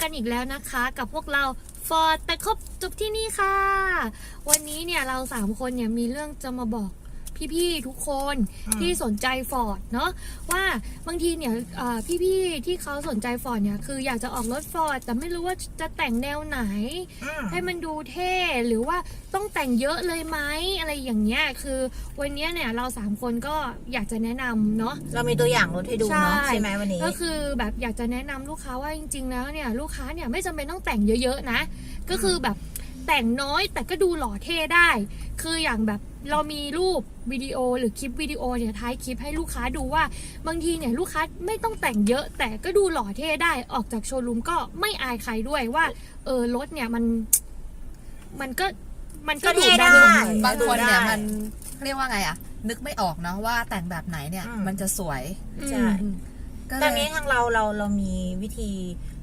กันอีกแล้วนะคะ กับพวกเราฟอร์ดแต่ครบจบที่นี่ค่ะ วันนี้เนี่ยเราสามคนเนี่ยมีเรื่องจะมาบอก พี่ๆทุกคนอืมที่สนใจฟอร์ดเนาะว่าบางทีเนี่ยเอ่อพี่ๆที่เขาสนใจฟอร์ดเนี่ยคืออยากจะออกรถฟอร์ดแต่ไม่รู้ว่าจะแต่งแนวไหนอืมให้มันดูเท่หรือว่าต้องแต่งเยอะเลยไหมอะไรอย่างเงี้ยคือวันเนี้ยเนี่ยเราสามคนก็อยากจะแนะนำเนาะเรามีตัวอย่างรถให้ดูเนาะใช่ใช่ไหมวันนี้ก็คือแบบอยากจะแนะนำลูกค้าว่าจริงๆแล้วเนี่ยลูกค้าเนี่ยไม่จำเป็นต้องแต่งเยอะๆนะ ก็คือแบบแต่งน้อยแต่ก็ดูหล่อเท่ได้ คืออย่างแบบ เรามีรูปวิดีโอหรือคลิปวิดีโอเนี่ยท้ายคลิปให้ลูกค้าดูว่า บางทีเนี่ยลูกค้าไม่ต้องแต่งเยอะ แต่ก็ดูหล่อเท่ได้ออกจากโชว์รูมก็ไม่อายใครด้วยว่า เออรถเนี่ยมัน มันก็มันก็ก็ดูเท่ได้ได้บางคนเนี่ยได้มันเรียกว่าไงอะนึกไม่ออกเนาะว่าแต่งแบบไหนเนี่ยอืมมันจะสวยใช่อืมก็ตเลอนยนี้ทางเราเราเรามีวิธี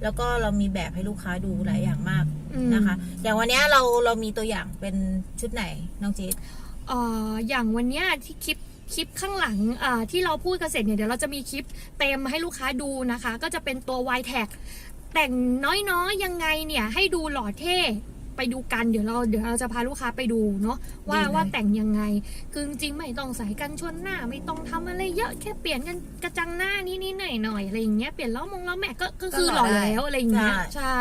แล้วก็เรามีแบบให้ลูกค้าดูหลายอย่างมากอืมนะคะ อย่างวันเนี้ยเราเรามีตัวอย่างเป็นชุดไหนน้องจี๊ด เอ่ออย่างวันเนี้ยที่คลิปคลิปข้างหลังอ่าที่เราพูดกันเสร็จเนี่ยเดี๋ยวเราจะมีคลิปเต็มให้ลูกค้าดูนะคะ ก็จะเป็นตัว y t a g แต่งน้อยๆยังไงเนี่ยให้ดูหล่อเท่ ไปดูกันเดี๋ยวเราเดี๋ยวเราจะพาลูกค้าไปดูเนาะว่าดีเลยว่าแต่งยังไง คือจริงๆไม่ต้องใส่กันชนหน้า ไม่ต้องทำอะไรเยอะแค่เปลี่ยนกันกระจังหน้านี่นี่หน่อยหน่อยๆอะไรอย่างเงี้ยเปลี่ยนล้อมงล้อแม็กก็ก็คือหล่อแล้วอะไรอย่างเงี้ยใช่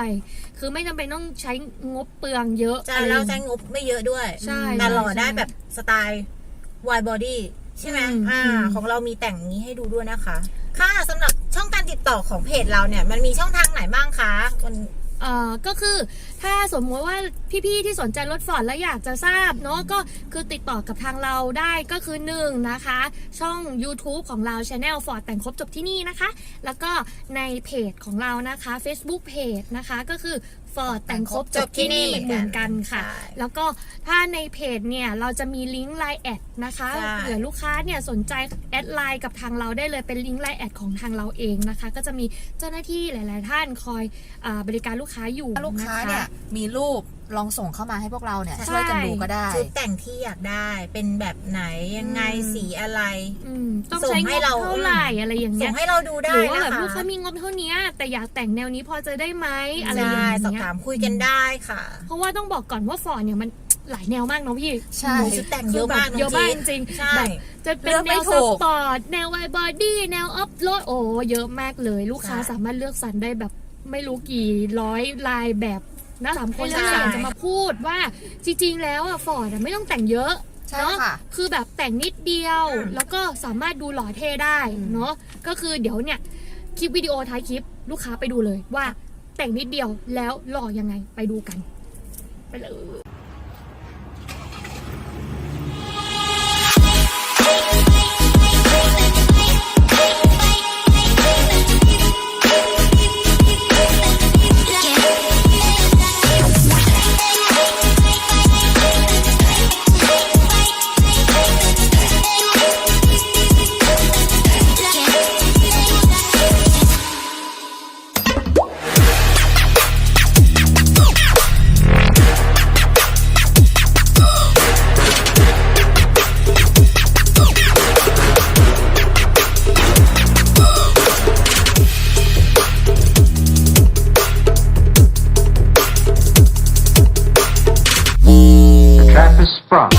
คือไม่จำเป็นต้องใช้งบเปลืองเยอะใช่อะไรอเราย่างใช้เงี้ยงบไม่เยอะด้วยใช่แต่หล่อใช่ได้แบบสไตล์ wide body ใช่ไหมอืมอ่าอืมของเรามีแต่งนี้ให้ดูด้วยนะคะ ค่ะสำหรับช่องการติดต่อของเพจเราเนี่ย มันมีช่องทางไหนบ้างคะมัน เอ่อก็คือถ้าสมมติว่าพี่ๆที่สนใจรถฟอร์ดแล้วอยากจะทราบเนาะก็คือติดต่อกับทางเราได้ก็คือหนึ่งนะคะ ช่อง YouTube ของเรา Channel Ford แต่งครบจบที่นี่นะคะ แล้วก็ในเพจของเรานะคะ Facebook Page นะคะก็คือ Ford แต่งครบจบที่นี่เหมือนกันค่ะใช่แล้วก็ถ้าในเพจเนี่ยเราจะมีลิงก์ Line แอดนะคะใช่เผื่อลูกค้าเนี่ยสนใจแอดไลน์กับทางเราได้เลยเป็นลิงก์ Line แอดของทางเราเองนะคะ ก็จะมีเจ้าหน้าที่หลาย ๆ ท่านคอยอาบริการลูกค้าอยู่ถ้าลูกค้าะะเนี่ยมีรูปลองส่งเข้ามาให้พวกเราเนี่ยใช่ช่วยกันดูก็ได้ชุดแต่งที่อยากได้เป็นแบบไหนยังไงอืมสีอะไรอืมต้องส่งใช้ให้งบเราเท่าไหร่อะไรอย่างส่เงี้งยให้เราดูหได้รือว่านะแบบคะลูกค้ามีงบเท่านี้แต่อยากแต่งแนวนี้พอจะได้ไหมอะไรอใช่ย่างสอบเงี้ยถามคุยกันได้ค่ะ เพราะว่าต้องบอกก่อนว่าฟอร์ดเนี่ยมันหลายแนวมากเนาะพี่ใช่โอ้ชุดแต่งเยอะมากเยอะมากจริงใช่ๆแบบจะเป็นเลือกแนไม่วถูสกปอร์ตแนวไวบอดี้แนวออฟโรดโอ้เยอะมากเลย ลูกค้าใช่สามารถเลือกสรรได้แบบไม่รู้กี่ร้อยลายแบบ นะสามคนใช่ ที่อยากจะมาพูดว่าจริงๆ แล้วอะฟอร์ดไม่ต้องแต่งเยอะใช่เนาะค่ะ คือแบบแต่งนิดเดียว อืมแล้วก็สามารถดูหล่อเท่ได้เนาะก็คือเดี๋ยวเนี่ยคลิปวิดีโอท้ายคลิปลูกค้าไปดูเลยว่าแต่งนิดเดียวแล้วหล่อยังไงไปดูกัน ไปเลย rap is from.